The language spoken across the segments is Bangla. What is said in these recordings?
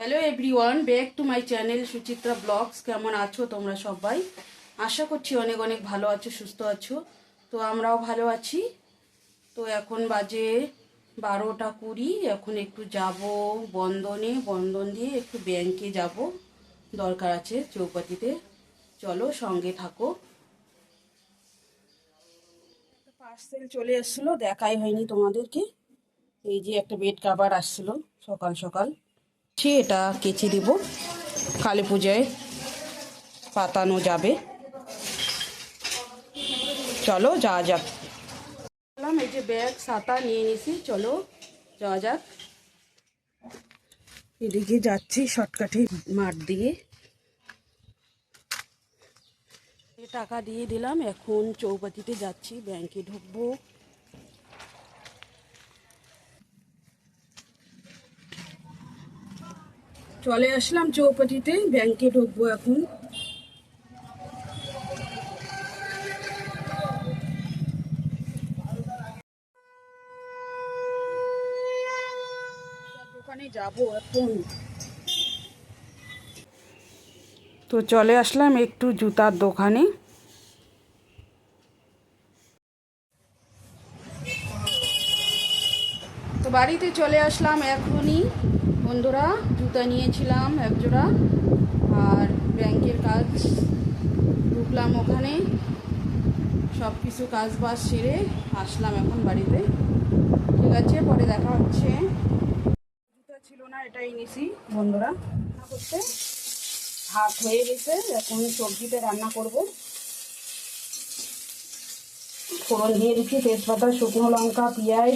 Hello everyone back to my channel Suchitra vlogs কেমন আছো তোমরা সবাই? আশা করছি অনেক অনেক ভালো আছো, সুস্থ আছো। তো আমরাও ভালো আছি। তো এখন বাজে বারোটা কুড়ি, এখন একটু যাব বন্ধনে বন্ধন দিয়ে একটু ব্যাংকে যাব। দরকার আছে চৌপাতিতে চলো সঙ্গে থাকো। পার্সেল চলে এসেছিল দেখাই হয়নি তোমাদেরকে। এই যে একটা বেড কাভার আসছিল সকাল সকাল। এটা কেচে দিব। কালী পূজায় পাতানো যাবে। চলো, যাওয়া যাক। বললাম, এই যে ব্যাগ ছাতা নিয়ে নিছি। চলো, যাওয়া যাক। এদিকে যাচ্ছি শর্টকাটে মাঠ দিয়ে। টাকা দিয়ে দিলাম। এখন চৌপাতিতে যাচ্ছি, ব্যাংকে ঢুকবো। চলে আসলাম চৌপাটিতে ব্যাংকে ঢুকবো এখন। দোকানে যাব এখন। তো চলে আসলাম একটু জুতার দোকানে। তো বাড়িতে চলে আসলাম এখনই। বন্ধুরা, জুতা নিয়েছিলাম একজোড়া, আর ব্যাংকের কাজ ঢুকলাম ওখানে। সব কিছু কাজ বাজ সেরে আসলাম এখন বাড়িতে। ঠিক আছে, পরে দেখা হচ্ছে। জুতা ছিল না, এটাই নিছি, বন্ধুরা। রান্না করতে। ভাত হয়ে গেছে, এখন সবজিতে রান্না করব। ফোড়ন দিয়ে দিচ্ছি তেজপাতা, শুকনো লঙ্কা, পেঁয়াজ,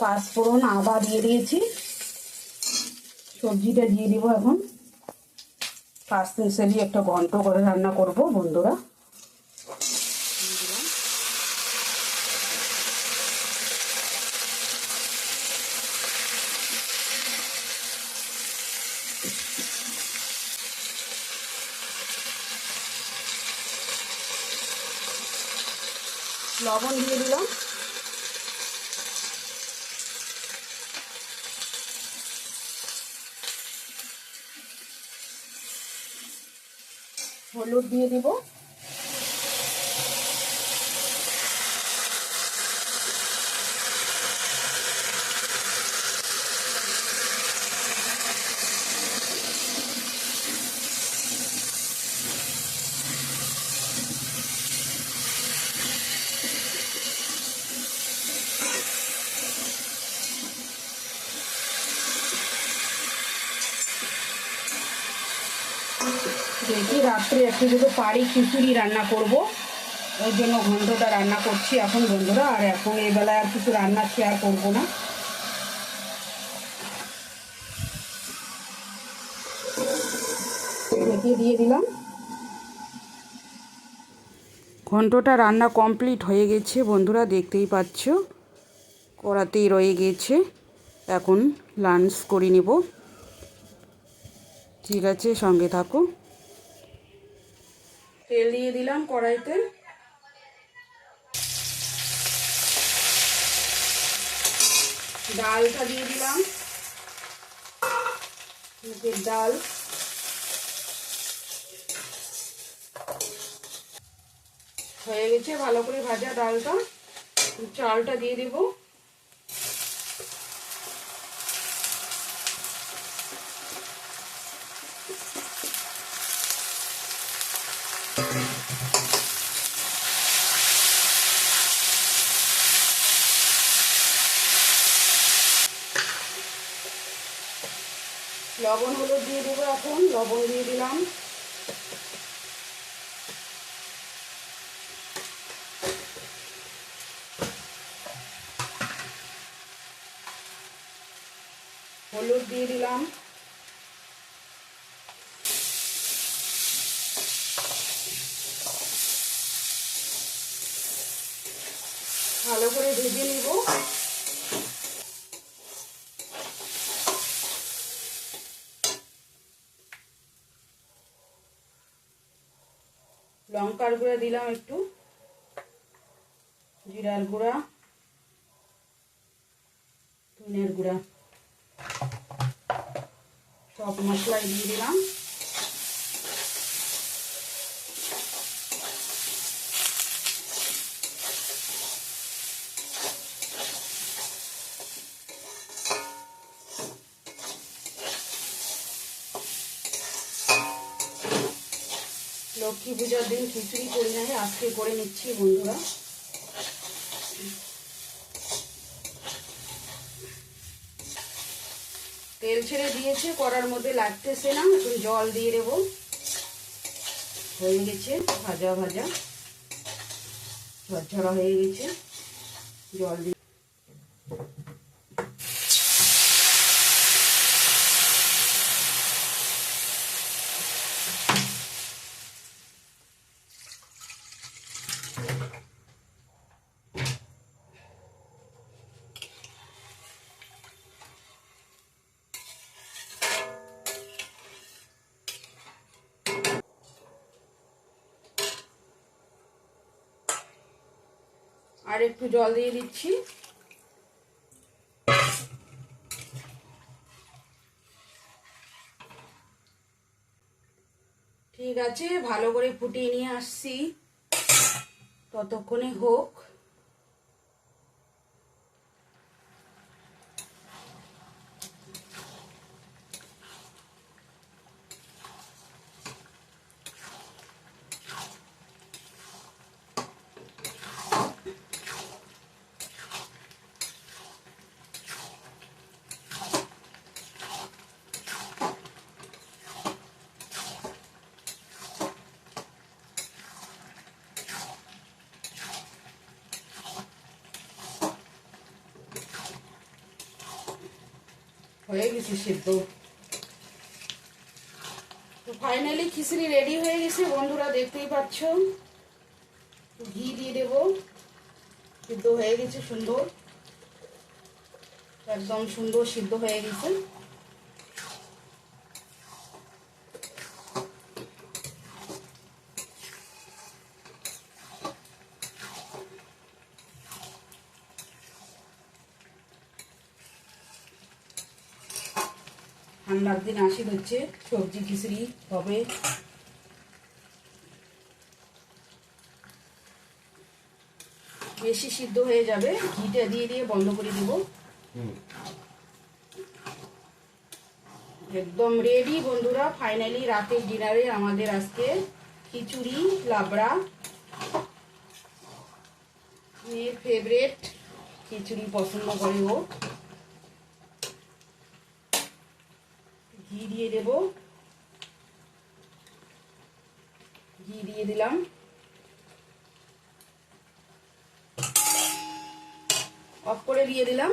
পাঁচফোড়ন, আদা দিয়ে দিয়েছি। সবজিটা দিয়ে দিব এখন। পাঁচ মিশালি একটা ঘন্ট করে রান্না করব, বন্ধুরা। লবণ দিয়ে দিলাম। হলুদ দিয়ে দিব। দেখি রাত্রে একটু যদি পাড়ি খিচুড়ি রান্না করব। ওই জন্য ঘন্টটা রান্না করছি এখন বন্ধুরা, আর এখন এই বেলায় আর কিছু রান্না শেয়ার করব না। ঢেকে দিয়ে দিলাম। ঘন্টটা রান্না কমপ্লিট হয়ে গেছে বন্ধুরা, দেখতেই পাচ্ছ। কড়াতেই রয়ে গেছে। এখন লাঞ্চ করে নেব। ঠিক আছে, সঙ্গে থাকো। তেল দিয়ে দিলাম কড়াইতে। ডালটা দিয়ে দিলাম। ডাল। হয়ে গেছে ভালো করে ভাজা ডালটা। চালটা দিয়ে দেবো। লবণ হলুদ দিয়ে দেবো এখন লবণ দিয়ে দিলাম। হলুদ দিয়ে দিলাম। ভালো করে ভেজে নিব। লঙ্কার গুঁড়া দিলাম একটু, জিরার গুঁড়া, ধনের গুঁড়া। সব মশলাই দিয়ে দিলাম। লক্ষ্মী পূজার দিন খিচুড়ি করি নাই আজকে করে নিচ্ছি বন্ধুরা। তেল ছেড়ে দিয়েছে কড়ার মধ্যে লাগতেছে না, এখন জল দিয়ে দেবো। হয়ে গেছে, ভাজা ভাজা। ঝরঝরা হয়ে গেছে, জল দিয়ে আর একটু জল দিয়ে দিচ্ছি। ঠিক আছে ভালো করে ফুটিয়ে নিয়ে আসছি। ততক্ষণে হোক। হয়ে গেছে সিদ্ধ তো ফাইনালি খিচুড়ি রেডি হয়ে গেছে। বন্ধুরা, দেখতেই পাচ্ছ। ঘি দিয়ে দেব। সিদ্ধ হয়ে গেছে, সুন্দর। একদম সুন্দর সিদ্ধ হয়ে গেছে। ঠান্ডার দিন আসি হচ্ছে সবজি খিচড়ি হবে বেশি সিদ্ধ হয়ে যাবে ঘিটা দিয়ে দিয়ে বন্ধ করে দেব। একদম রেডি বন্ধুরা ফাইনালি রাতের ডিনারে আমাদের আজকে খিচুড়ি লাবড়া মেয়ের ফেভারেট খিচুড়ি পছন্দ করে ও। ঘি দিয়ে দেব। ঘি দিয়ে দিলাম। অফ করে দিয়ে দিলাম।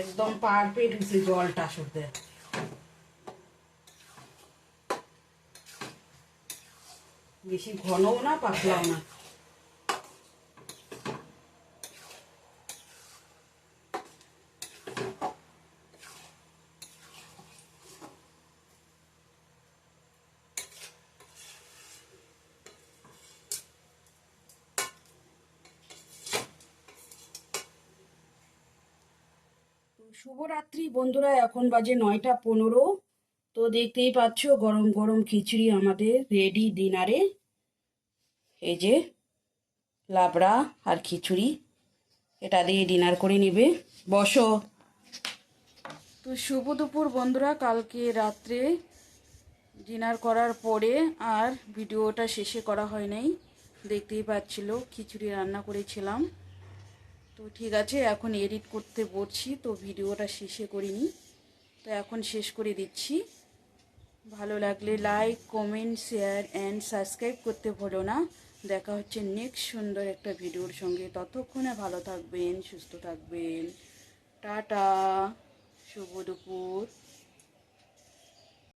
একদম পারফেক্ট হয়েছে জলটা শুদ্ধ বেশি ঘনও না, পাতলাও না। শুভরাত্রি বন্ধুরা, এখন বাজে নয়টা পনেরো। তো দেখতেই পাচ্ছ, গরম গরম খিচুড়ি আমাদের রেডি ডিনারে। এই যে লাবড়া আর খিচুড়ি, এটা দিয়ে ডিনার করে নেবে। বসো। তো শুভ দুপুর বন্ধুরা, কালকে রাত্রে ডিনার করার পরে আর ভিডিওটা শেষে করা হয় নাই। দেখতেই পাচ্ছিল, খিচুড়ি রান্না করেছিলাম। তো ঠিক আছে, এখন এডিট করতে বসছি, তো ভিডিওটা শেষে করিনি। তো এখন শেষ করে দিচ্ছি। ভালো লাগলে like comment share and subscribe করতে ভুলো না। দেখা হচ্ছে নেক্সট সুন্দর একটা ভিডিওর সঙ্গে। ততক্ষণে ভালো থাকবেন, সুস্থ থাকবেন। টাটা, শুভ দুপুর।